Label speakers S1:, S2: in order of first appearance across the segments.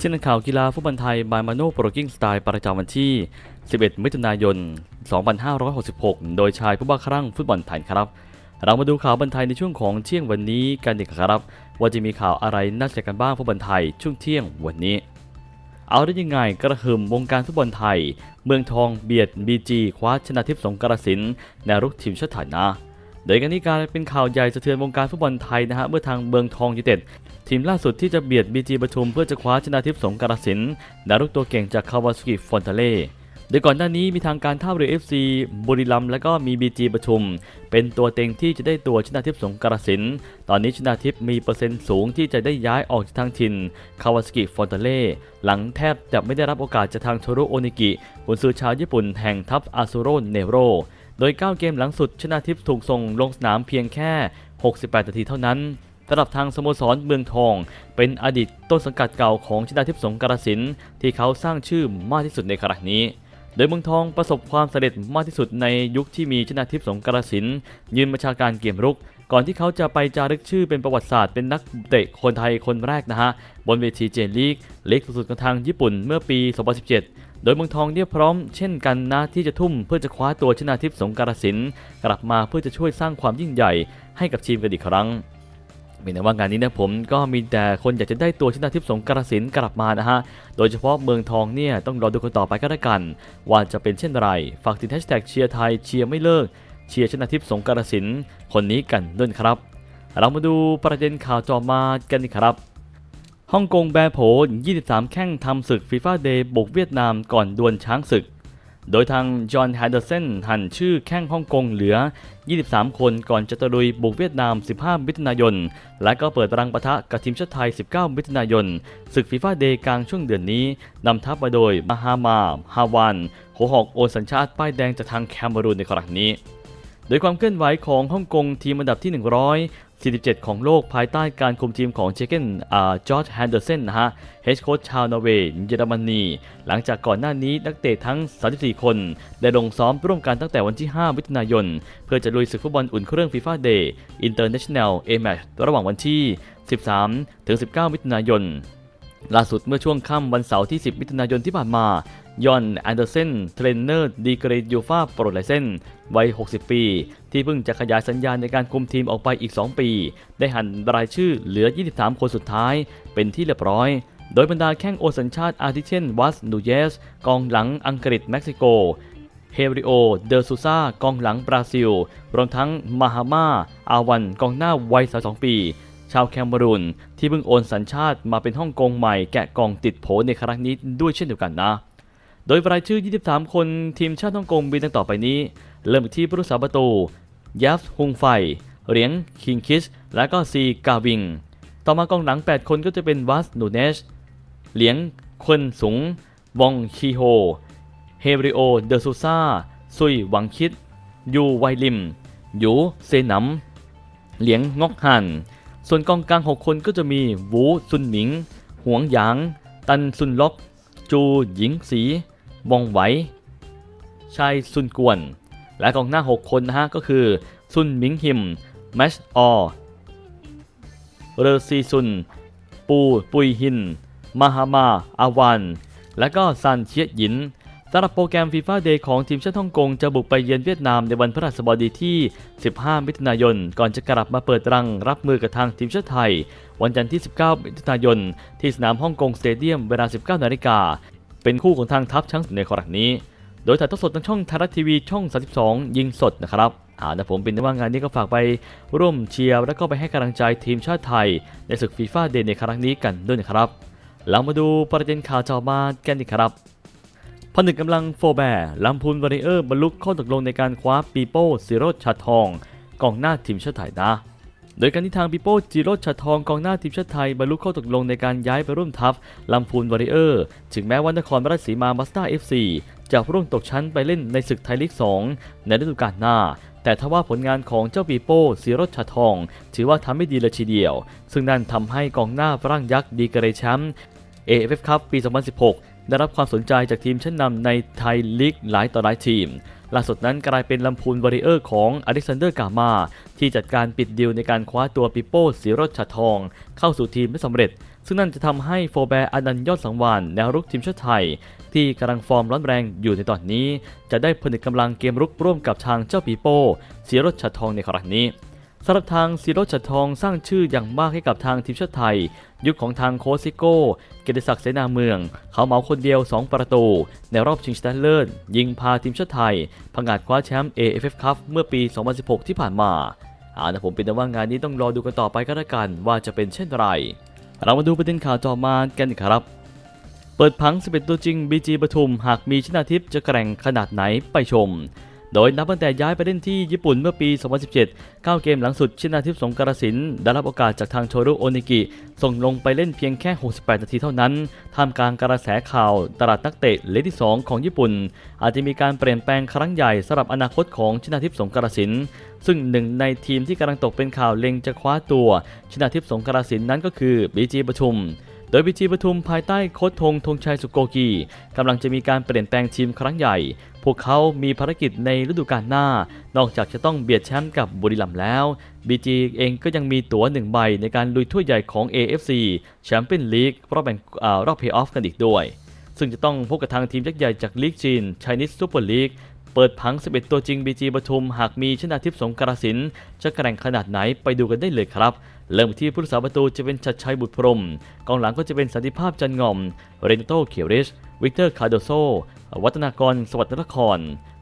S1: เช่นข่าวกีฬาฟุตบอลไทยบายมาโนโปรกิ้งสไตล์ประจำวันที่ 11 มิถุนายน 2566 โดยชายผู้บ้าคลั่งฟุตบอลไทยครับ เรามาดูข่าวบันไทยในช่วงของเที่ยงวันนี้กันดีกว่าครับ ว่าจะมีข่าวอะไรน่าสนใจกันบ้างฟุตบอลไทยช่วงเที่ยงวันนี้ เอาได้ยังไงกระหึ่มวงการฟุตบอลไทย เมืองทองเบียดบีจีคว้าชนะทิพย์สงกรสินในรุกทีมชาติไทยนะโดยกันนี้การเป็นข่าวใหญ่สะเทือนวงการฟุตบอลไทยนะฮะเมื่อทางเมืองทองยูเต็ด ทีมล่าสุดที่จะเบียดบีจีปทุมเพื่อจะคว้าชนะทิพย์สงกรสินดารุกตัวเก่งจากคาวาสุกิฟอนเทเล่โดยก่อนหน้านี้มีทางการท่าเรือ FC บุรีรัมย์และก็มีบีจีปทุม เป็นตัวเต็งที่จะได้ตัวชนะทิพย์สงกรสิน ตอนนี้ชนะทิพย์มีเปอร์เซ็นต์สูงที่จะได้ย้ายออกจากทางถิ่นคาวาสกิฟอนเทเล่หลังแทบจะไม่ได้รับโอกาสจากทางโทโรโอนิกิกุนซือชาวญี่ปุ่นแห่งทัพอาซูโรเนโร โดย 9 เกมหลังสุดชนะทิพย์ถูกส่งลงสนามเพียงแค่ 68 นาทีเท่านั้น สำหรับทางสโมสรเมืองทอง เป็นอดีตต้นสังกัดเก่าของชนะทิพย์สงกรสินที่เขาสร้างชื่อมากที่สุดในขณะนี้ โดยเมืองทองประสบความสำเร็จมากที่สุดในยุคที่มีชนะทิพย์สงกรสินยืนบัญชาการเกมรุก ก่อนที่เขาจะไปจารึกชื่อเป็นประวัติศาสตร์เป็นนักเตะคนไทยคนแรกนะฮะบนเวทีเจนลีกเล็กสุดๆของทางญี่ปุ่นเมื่อปี 2017โดยเมืองทองเนี่ยพร้อมเช่นกันนะที่จะทุ่มเพื่อจะคว้าตัวชนาทิพย์สงกรสินกลับมาเพื่อจะช่วยสร้างความยิ่งใหญ่ให้กับทีมกันอีกครั้ง มีแต่ว่างานนี้นะผมก็มีแต่คนอยากจะได้ตัวชนาทิพย์สงกรสินกลับมานะฮะ โดยเฉพาะเมืองทองเนี่ยต้องรอดูกันต่อไปก็แล้วกัน ว่าจะเป็นเช่นไร ฝากติดแฮชแท็กเชียร์ไทยเชียร์ไม่เลิก เชียร์ชนาทิพย์สงกรสินคนนี้กันด้วยครับ เรามาดูประเด็นข่าวจอมากันดีครับฮ่องกงแบโผ23 แข้งทำศึกฟีฟ่าเดย์บุกเวียดนามก่อนดวลช้างศึก โดยทางจอห์นแฮนเดอร์สันหันชื่อแข้งฮ่องกงเหลือ 23 คนก่อนจะตะลุยบุกเวียดนาม 15 มิถุนายน และก็เปิดรังปะทะกับทีมชาติไทย 19 มิถุนายน ศึกฟีฟ่าเดย์กลางช่วงเดือนนี้ นำทัพมาโดยมาฮามาฮาวานโหหอกโอนสัญชาติป้ายแดงจากทางแคมเบรูนในครั้งนี้ โดยความเคลื่อนไหวของฮ่องกงทีมอันดับที่ 100 47 ของโลกภายใต้การคุมทีมของเชเกนอ่าจอร์จแฮนเดอร์เซนนะฮะเฮดโค้ชชาวนอร์เวย์เยอรมนี หลังจากก่อนหน้านี้นักเตะทั้ง 34 คน ได้ลงซ้อมร่วมกันตั้งแต่วันที่ 5 มิถุนายน เพื่อจะลุยศึกฟุตบอลอุ่นเครื่องฟีฟ่าเดย์อินเตอร์เนชั่นแนลเอแมชระหว่างวันที่ 13 ถึง 19 มิถุนายน ล่าสุดเมื่อช่วงค่ำวันเสาร์ที่ 10 มิถุนายนที่ผ่านมายอนแอนเดอร์เซนเทรนเนอร์ดีเกรดยูฟาโปรไลเซนวัย 60 ปี ที่เพิ่งจะขยายสัญญาในการคุมทีมออกไปอีก 2 ปี ได้หันรายชื่อเหลือ 23 คนสุดท้าย เป็นที่เรียบร้อย โดยบรรดาแข้งโอสัญชาติอาทิเช่นวัสนูเยส กองหลังอังกฤษเม็กซิโก เฮริโอ เดอซูซากองหลังบราซิล รวมทั้งมาฮามาอาวัน กองหน้าวัย 32 ปี ชาวแคมเบรูนที่เพิ่งโอนสัญชาติมาเป็นฮ่องกงใหม่แกะกล่องติดโผในครั้งนี้ด้วยเช่นเดียวกันนะ โดยรายชื่อ 23 คนทีมชาติฮ่องกงมีดังต่อไปนี้ เริ่มที่ผู้รักษาประตูยัฟฮุงไฟเหรียงคิงคิส และก็ซีกาวิง ต่อมากองหลัง 8 คนก็จะเป็นวัสนูเนชเหลียงควนสุงวองคีโฮ เฮบริโอ เดอซูซาซุยหวังคิด ยูไวลิม ยูเซนัม เหลียงงอกฮัน ส่วนกองกลาง 6 คนก็จะมีวูซุนหมิง หวงหยาง ตันซุนล็อก จูหญิงสีวองไหวชัยซุนกวน และกองหน้า 6 คนนะฮะก็คือ ซุนหมิงหิม แมชออเรอซีซุน ปู ปุยหิน มาฮามา อาวาน และก็ซันเชียหยิน สำหรับโปรแกรมฟีฟ่าเดย์ของทีมชาติฮ่องกงจะบุกไปเยือนเวียดนามในวันพฤหัสบดีที่ 15 มิถุนายน ก่อนจะกลับมาเปิดรังรับมือกับทางทีมชาติไทย วันจันทร์ที่ 19 มิถุนายน ที่สนามฮ่องกงสเตเดียมเวลา 19 นาฬิกา เป็นคู่ของทางทัพช้างศึกในครั้งนี้ โดยถ่ายทอดสดทางช่องไทยรัฐทีวีช่อง 32 ยิงสดนะครับอ่านะผมเป็นว่างานนี้ก็ฝากไปร่วมเชียร์และก็ไปให้กำลังใจทีมชาติไทย ในศึกฟีฟ่าเดย์ในครั้งนี้กันด้วยนะครับเรามาดูประเด็นข่าวจอมากันดีครับ ผนึกกำลังโฟแบร์ลำพูนวอริเออร์บรรลุข้อตกลงในการคว้าปีโป้ซีโรชาทอง กองหน้าทีมชาติไทยนะ โดยการที่ทางปีโป้จีโรชาทองกองหน้าทีมชาติไทยบรรลุข้อตกลงในการย้ายไปร่วมทัพลำพูนวอริเออร์ถึงแม้ว่านครราชสีมามาสเตอร์เอฟซีจะร่วงตกชั้นไปเล่นในศึกไทยลีก 2 ในฤดูกาลหน้าแต่ทว่าผลงานของเจ้าปีโป้ซีโรชาทอง ถือว่าทำไม่ดีเลยทีเดียว ซึ่งนั่นทำให้กองหน้าฝรั่งยักษ์ดีกระเรแชมป์ AFF ครับปี 2016 ได้รับความสนใจจากทีมชั้นนำในไทยลีกหลายต่อหลายทีม ล่าสุดนั้นกลายเป็นลำพูนวอริเออร์ของอเล็กซานเดอร์กามา ที่จัดการปิดดีลในการคว้าตัวปิโป้สีรถชัดทอง เข้าสู่ทีมได้สำเร็จ ซึ่งนั่นจะทำให้โฟแบร์อนันต์ยอดสังวานแนวรุกทีมชาติไทย ที่กำลังฟอร์มร้อนแรงอยู่ในตอนนี้ จะได้ผนึกกำลังเกมรุกร่วมกับทางเจ้าปีโป้สีรถชัดทองในครั้งนี้ สำหรับทางซีโรชัดทองสร้างชื่ออย่างมากให้กับทางทีมชาติไทย ยุคของทางโคซิโก้ เกียรติศักดิ์เสนาเมือง เขาเหมาคนเดียว 2 ประตู ในรอบชิงชนะเลิศยิงพาทีมชาติไทยพังอาจคว้าแชมป์ AFF Cup เมื่อปี 2016 ที่ผ่านมาอ่าแต่ผมเป็นว่างานนี้ต้องรอดูกันต่อไปก็แล้วกันว่าจะเป็นเช่นไร เรามาดูประเด็นข่าวต่อมากันครับ เปิดพัง 11 ตัวจริง BG ปทุม หากมีชนาทิพย์จะแกร่งขนาดไหนไปชม โดยนับตั้งแต่ย้ายไปเล่นที่ญี่ปุ่นเมื่อปี 2017 9 เกมหลังสุดชินาทิพย์สงกรสินได้รับโอกาสจากทางโชรุโอนิกิ ส่งลงไปเล่นเพียงแค่ 68 นาทีเท่านั้น ท่ามกลางกระแสข่าวตลาดนักเตะเลที่ 2 ของญี่ปุ่น อาจจะมีการเปลี่ยนแปลงครั้งใหญ่สำหรับอนาคตของชินาทิพย์สงกรสิน ซึ่งหนึ่งในทีมที่กำลังตกเป็นข่าวเล็งจะคว้าตัว ชินาทิพย์สงกรสินนั้นก็คือบีจีปทุม โดยบีจีปทุมภายใต้โค้ชธงธงชัยสุโกกีกำลังจะมีการเปลี่ยนแปลงทีมครั้งใหญ่ พวกเขามีภารกิจในฤดูกาลหน้า นอกจากจะต้องเบียดแชมป์กับบุรีรัมย์แล้ว BG เองก็ยังมีตั๋วหนึ่งใบในการลุยถ้วยใหญ่ของ AFC แชมเปี้ยนลีกรอบแบ่งอรอบเพย์ออฟกันอีกด้วย ซึ่งจะต้องพบกับทางทีมยักษ์ใหญ่จากลีกจีน Chinese Super League เปิดผัง 11 ตัวจริง BG ปทุม หากมีชนาทิพย์สงกรสินจะแกร่งขนาดไหนไปดูกันได้เลยครับ เริ่มที่ผู้รักษาประตูจะเป็นชัดชัยบุตรพรม กองหลังก็จะเป็นสันติภาพจันงอม เรนโตเขียริช วิกเตอร์คาร์โดโซ วัฒนากร สวัสดิ์นคร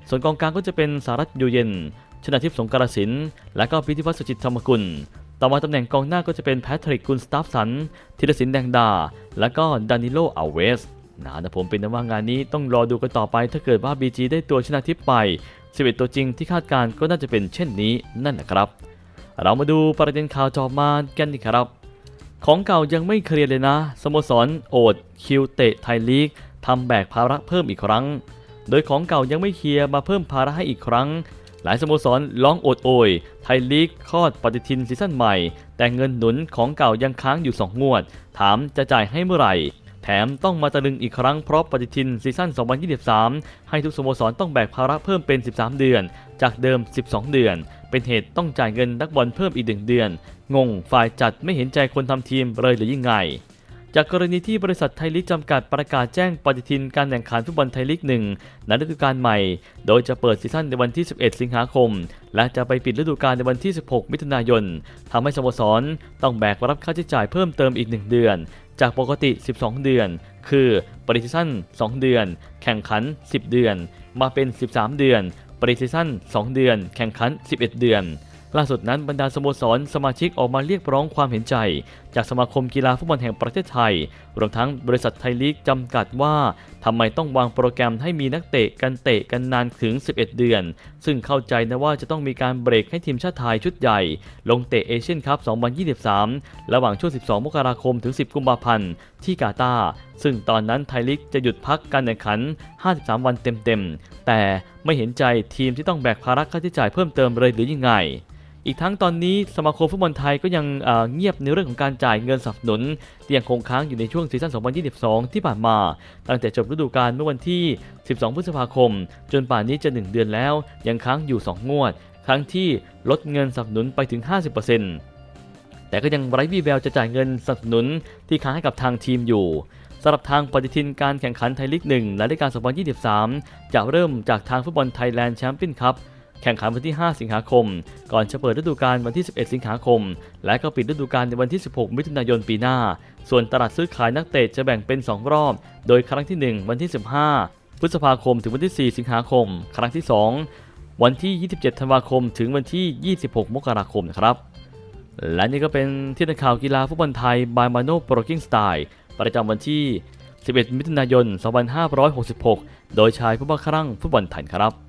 S1: ส่วนกองกลางก็จะเป็นสารัตยูเย็น ชนาทิพย์สงกรสิน และก็พิธิวัฒน์สุจิตธรรมกุล ต่อมาตำแหน่งกองหน้าก็จะเป็นแพทริกกุลสตาฟสัน ธีรศิลป์แดงดา และก็ดานิโลอัลเวสนะแต่ผมเป็นนะว่างานนี้ต้องรอดูกันต่อไปถ้าเกิดว่า BG ได้ตัวชนะทิพย์ไป11ตัวจริงที่คาดการก็น่าจะเป็นเช่นนี้นั่นแหละครับ เรามาดูประเด็นข่าวจอมากันดีครับ ของเก่ายังไม่เคลียร์เลยนะ สโมสรโอดคิวเตะไทยลีกทำแบกภาระเพิ่มอีกครั้ง โดยของเก่ายังไม่เคลียร์มาเพิ่มภาระให้อีกครั้ง หลายสโมสรร้องโอดโอย ไทยลีกคลอดปฏิทินซีซั่นใหม่ แต่เงินหนุนของเก่ายังค้างอยู่ 2 งวด ถามจะจ่ายให้เมื่อไหร่ แถมต้องมาตะลึงอีกครั้งเพราะปฏิทินซีซั่น 2023 ให้ทุกสโมสรต้องแบกภาระเพิ่มเป็น 13 เดือน จากเดิม 12 เดือน เป็นเหตุต้องจ่ายเงินนักบอลเพิ่มอีกหนึ่งเดือน งงฝ่ายจัดไม่เห็นใจคนทำทีมเลยหรือยังไง จากกรณีที่บริษัทไทยลีกจำกัดประกาศแจ้งปฏิทินการแข่งขันฟุตบอลไทยลีกหนึ่งในฤดูกาลใหม่ โดยจะเปิดซีซั่นในวันที่ 11 สิงหาคม และจะไปปิดฤดูกาลในวันที่ 16 มิถุนายนทำให้สโมสรต้องแบกรับค่าใช้จ่ายเพิ่มเติมอีก 1 เดือน จากปกติ 12 เดือน คือปริซีซั่น2 เดือน แข่งขัน 10 เดือน มาเป็น 13 เดือน ปริซีซั่น2 เดือน แข่งขัน 11 เดือน ล่าสุดนั้นบรรดาสโมสรสมาชิกออกมาเรียกร้องความเห็นใจ จากสมาคมกีฬาฟุตบอลแห่งประเทศไทย รวมทั้งบริษัทไทยลีกจำกัดว่า ทำไมต้องวางโปรแกรมให้มีนักเตะกันเตะกันนานถึง 11 เดือน ซึ่งเข้าใจนะว่าจะต้องมีการเบรกให้ทีมชาติไทยชุดใหญ่ ลงเตะเอเชียนคัพ 2023 ระหว่างช่วง 12 มกราคมถึง 10 กุมภาพันธ์ที่กาตาร์ซึ่งตอนนั้นไทยลีกจะหยุดพักการแข่งขัน 53 วันเต็มๆ แต่ไม่เห็นใจทีมที่ต้องแบกภาระค่าใช้จ่ายเพิ่มเติมเลยหรือยังไง อีกทั้งตอนนี้สมาคมฟุตบอลไทยก็ยังเเงียบในเรื่องของการจ่ายเงินสนับสนุนที่ยังคงค้างอยู่ในช่วงซีซั่น 2022 ที่ผ่านมา ตั้งแต่จบฤดูกาลเมื่อวันที่ 12 พฤษภาคม จนป่านนี้จะ 1 เดือนแล้ว ยังค้างอยู่ 2 งวดครั้งที่ลดเงินสนับสนุนไปถึง 50%แต่ก็ยังไร้วี่แววจะจ่ายเงินสนับสนุนที่ค้างให้กับทางทีมอยู่สำหรับทางปฏิทินการแข่งขันไทยลีก1และรายการ 2023 จะเริ่มจากทางฟุตบอลไทยแลนด์แชมเปี้ยนคัพ แข่งขันวันที่ 5 สิงหาคม ก่อนจะเปิดฤดูกาลวันที่ 11 สิงหาคม และก็ปิดฤดูกาลในวันที่ 16 มิถุนายนปีหน้า ส่วนตลาดซื้อขายนักเตะจะแบ่งเป็น 2 รอบ โดยครั้งที่ 1 วันที่ 15 พฤษภาคมถึงวันที่ 4 สิงหาคม ครั้งที่ 2 วันที่ 27 ธันวาคม ถึงวันที่ 26 มกราคมนะครับและนี่ก็เป็นที่นักข่าวกีฬาฟุตบอลไทยบายมาโนโปรกิ้งสไตล์ประจำวันที่ 11 มิถุนายน 2566 โดยชายผู้บ้าคลั่งฟุตบอลไทยครับ